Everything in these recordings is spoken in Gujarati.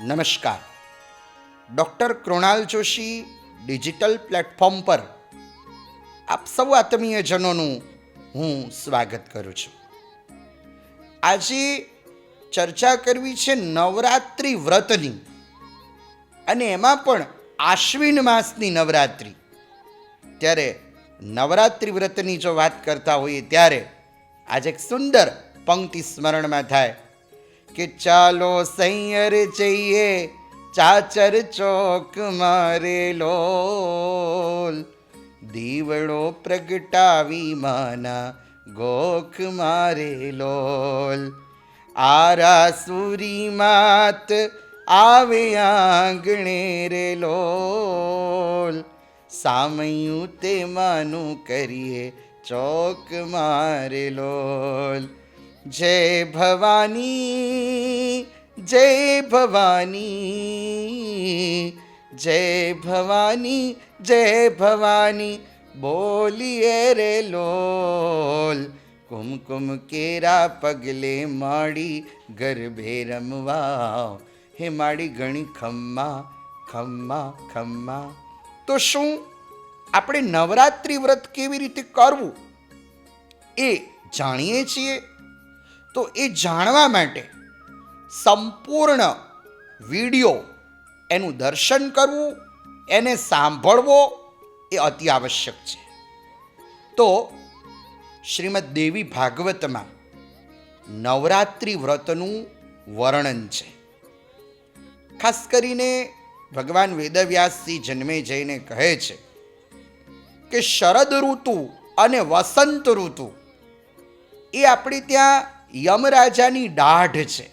નમસ્કાર. Doctor Krunal Joshi, digital platform પર આપ સૌ આત્મીયજનોનું હું સ્વાગત કરું છું. આજે ચર્ચા કરવી છે નવરાત્રિ વ્રતની અને એમાં પણ આશ્વિન માસની નવરાત્રિ. ત્યારે નવરાત્રિ વ્રતની જો વાત કરતા હોઈએ ત્યારે આજે એક સુંદર પંક્તિ સ્મરણમાં થાય. કે ચાલો સૈયર જઈએ, ચાચર ચોક મારે લોલ. દીવડો પ્રગટાવી માના ગોખ મારે લોલ. આરા સુરી માત આવે આંગણે રે લોલ. સામયું તે માનું કરીએ ચોક મારે લોલ. જય ભવાની જય ભવાની જય ભવાની જય ભવાની, બોલીએ રે લોલ. કુમકુમ કેરા પગલે માડી ગરભે રમવા. હે માડી ઘણી ખમ્મા ખમ્મા ખમ્મા. તો શું આપણે નવરાત્રિ વ્રત કેવી રીતે કરવું? એ જાણીએ છીએ. તો એ જાણવા માટે સંપૂર્ણ વીડિયો એનું દર્શન કરવું, એને સાંભળવો એ અતિ આવશ્યક છે. તો શ્રીમદ દેવી ભાગવતમાં નવરાત્રિ વ્રતનું વર્ણન છે. ખાસ કરીને ભગવાન વેદવ્યાસજી જન્મે જઈને કહે છે કે શરદ ઋતુ અને વસંત ઋતુ એ આપણે ત્યાં યમરાજાની દાઢ છે.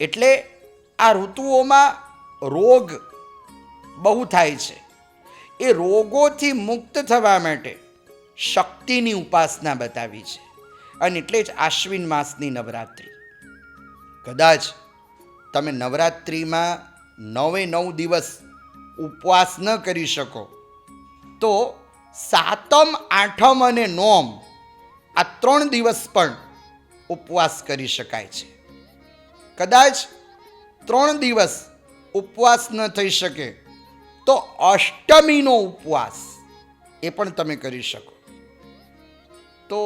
એટલે આ ઋતુઓમાં રોગ બહુ થાય છે. એ રોગોથી મુક્ત થવા માટે શક્તિની ઉપાસના બતાવી છે. અને એટલે જ આશ્વિન માસની નવરાત્રિ. કદાચ તમે નવરાત્રિમાં નવે નવ દિવસ ઉપવાસ ન કરી શકો, તો સાતમ, આઠમ અને નોમ આ ત્રણ દિવસ પણ ઉપવાસ કરી શકાય છે. કદાચ ત્રણ દિવસ ઉપવાસ ન થઈ શકે, તો અષ્ટમીનો ઉપવાસ એ પણ તમે કરી શકો. તો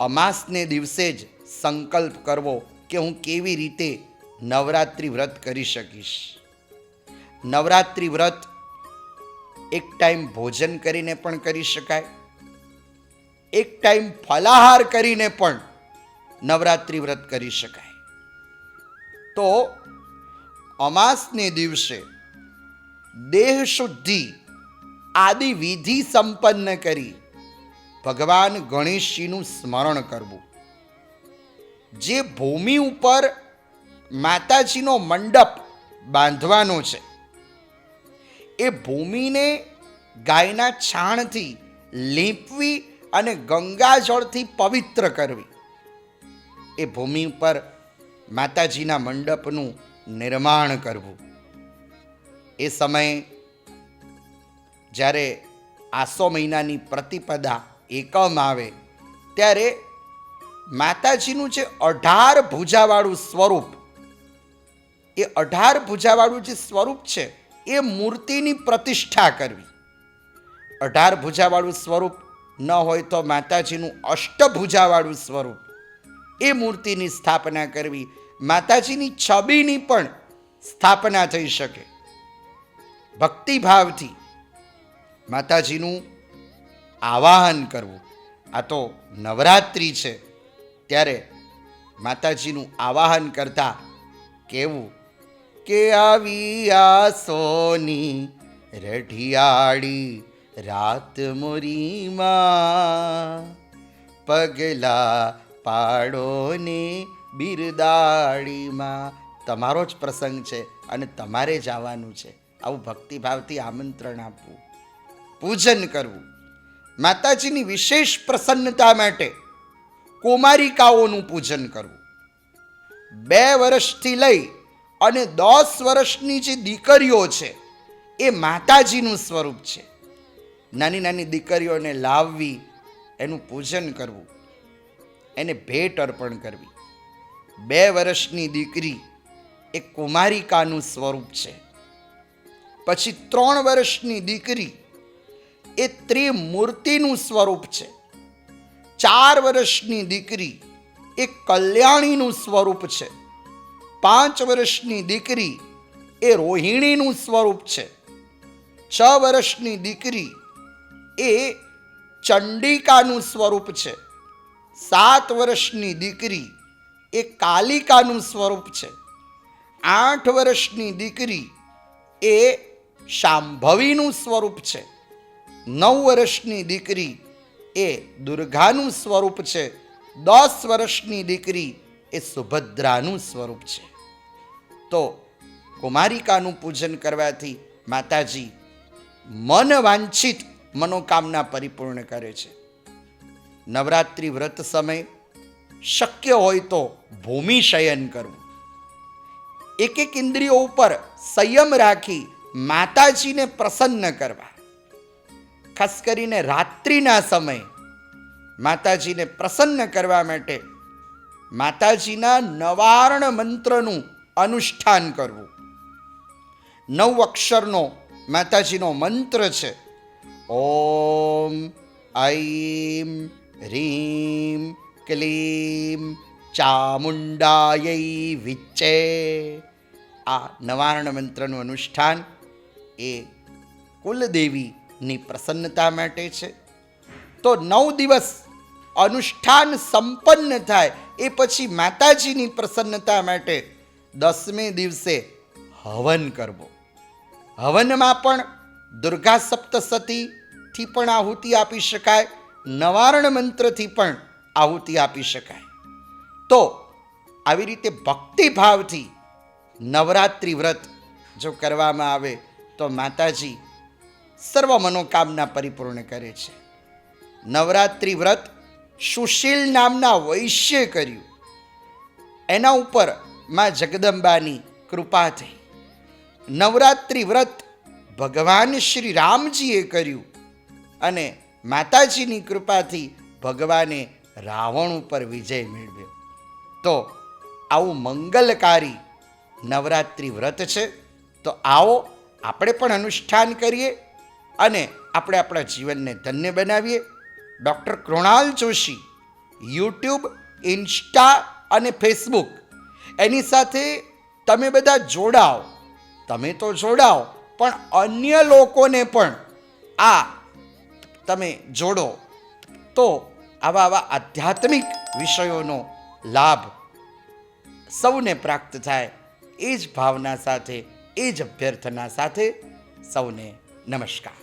અમાસને દિવસે જ સંકલ્પ કરવો કે હું કેવી રીતે નવરાત્રિ વ્રત કરી શકીશ. નવરાત્રિ વ્રત એક ટાઈમ ભોજન કરીને પણ કરી શકાય, એક ટાઈમ ફલાહાર કરીને પણ નવરાત્રિ વ્રત કરી શકાય. તો અમાસને દિવસે દેહ શુદ્ધિ આદિ વિધિ સંપન્ન કરી ભગવાન ગણેશજીનું સ્મરણ કરવું. જે ભૂમિ ઉપર માતાજીનો મંડપ બાંધવાનો છે, એ ભૂમિને ગાયના છાણથી લીંપવી અને ગંગાજળથી પવિત્ર કરવી. એ ભૂમિ ઉપર માતાજીના મંડપનું નિર્માણ કરવું. એ સમયે જ્યારે આસો મહિનાની પ્રતિપદા એકમ આવે, ત્યારે માતાજીનું જે અઢાર ભુજાવાળું સ્વરૂપ, એ અઢાર ભુજાવાળું જે સ્વરૂપ છે, એ મૂર્તિની પ્રતિષ્ઠા કરવી. અઢાર ભુજાવાળું સ્વરૂપ ન હોય તો માતાજીનું અષ્ટભુજાવાળું સ્વરૂપ એ મૂર્તિની સ્થાપના કરવી. માતાજીની છબીની પણ સ્થાપના થઈ શકે. ભક્તિભાવથી માતાજીનું આવાહન કરવું. આ તો નવરાત્રિ છે. ત્યારે માતાજીનું આવાહન કરતા કેવું કે આવી આ સોની રઢિયાળી રાત મોરીમાં પગલા પાડોને બિરદાળીમાં. તમારો જ પ્રસંગ છે અને તમારે જ આવવાનું છે. આવું ભક્તિભાવથી આમંત્રણ આપવું. પૂજન કરવું. માતાજીની વિશેષ પ્રસન્નતા માટે કુમારિકાઓનું પૂજન કરવું. બે વર્ષથી લઈ અને દસ વર્ષની જે દીકરીઓ છે, એ માતાજીનું સ્વરૂપ છે. નાની નાની દીકરીઓને લાવવી, એનું પૂજન કરવું. એને ભેટ અર્પણ કરવી. બે વર્ષની દીકરી એ કુમારિકાનું સ્વરૂપ છે. પછી ત્રણ વર્ષની દીકરી એ ત્રિમૂર્તિનું સ્વરૂપ છે. ચાર વર્ષની દીકરી એ કલ્યાણીનું સ્વરૂપ છે. પાંચ વર્ષની દીકરી એ રોહિણીનું સ્વરૂપ છે. છ વર્ષની દીકરી એ ચંડિકાનું સ્વરૂપ છે. સાત વર્ષની દીકરી એ કાલિકાનું સ્વરૂપ છે. આઠ વર્ષની દીકરી એ શાંભવીનું સ્વરૂપ છે. નવ વર્ષની દીકરી એ દુર્ગાનું સ્વરૂપ છે. દસ વર્ષની દીકરી એ સુભદ્રાનું સ્વરૂપ છે. તો કુમારિકાનું પૂજન કરવાથી માતાજી મન વાંછિત મનોકામના પરિપૂર્ણ કરે છે. નવરાત્રિ વ્રત સમય શક્ય હોય તો ભૂમિ શયન કરવું. એક એક ઇન્દ્રિયો ઉપર સંયમ રાખી માતાજીને પ્રસન્ન કરવા. ખાસ કરીને રાત્રિના સમયે માતાજીને પ્રસન્ન કરવા માટે માતાજીના નવાર્ણ મંત્રનું અનુષ્ઠાન કરવું. નવ અક્ષરનો માતાજીનો મંત્ર છે. ઓમ ઐમ રીમ ક્લીમ ચામુંડાય વિચ્ચે આ નવાર્ણ મંત્રનું અનુષ્ઠાન એ કુલદેવીની પ્રસન્નતા માટે છે. તો નવ દિવસ અનુષ્ઠાન સંપન્ન થાય એ પછી માતાજીની પ્રસન્નતા માટે દસમે દિવસે હવન કરવો. હવનમાં પણ દુર્ગા સપ્તસતીથી પણ આહુતિ આપી શકાય. નવારણ મંત્રથી પણ આહુતિ આપી શકાય. તો આવી રીતે ભક્તિભાવથી નવરાત્રિ વ્રત જો કરવામાં આવે તો માતાજી સર્વ મનોકામના પરિપૂર્ણ કરે છે. નવરાત્રિ વ્રત સુશીલ નામના વૈશ્ય કર્યું. એના ઉપરમાં જગદંબાની કૃપા થઈ. નવરાત્રિ વ્રત ભગવાન શ્રી રામજીએ કર્યું અને માતાજીની કૃપાથી ભગવાને રાવણ ઉપર વિજય મેળવ્યો. તો આવું મંગલકારી નવરાત્રિ વ્રત છે, તો આવો આપણે પણ અનુષ્ઠાન કરીએ અને આપણે આપણા જીવનને ધન્ય બનાવીએ. Doctor Krunal Joshi, YouTube, insta અને ફેસબુક, એની સાથે તમે બધા જોડાઓ. તમે તો જોડાઓ, પણ અન્ય લોકોને પણ આ તમે જોડો, તો આવા આવા આધ્યાત્મિક વિષયોનો લાભ સૌને પ્રાપ્ત થાય એ જ ભાવના સાથે, એ જ અભ્યર્થના સાથે સૌને નમસ્કાર.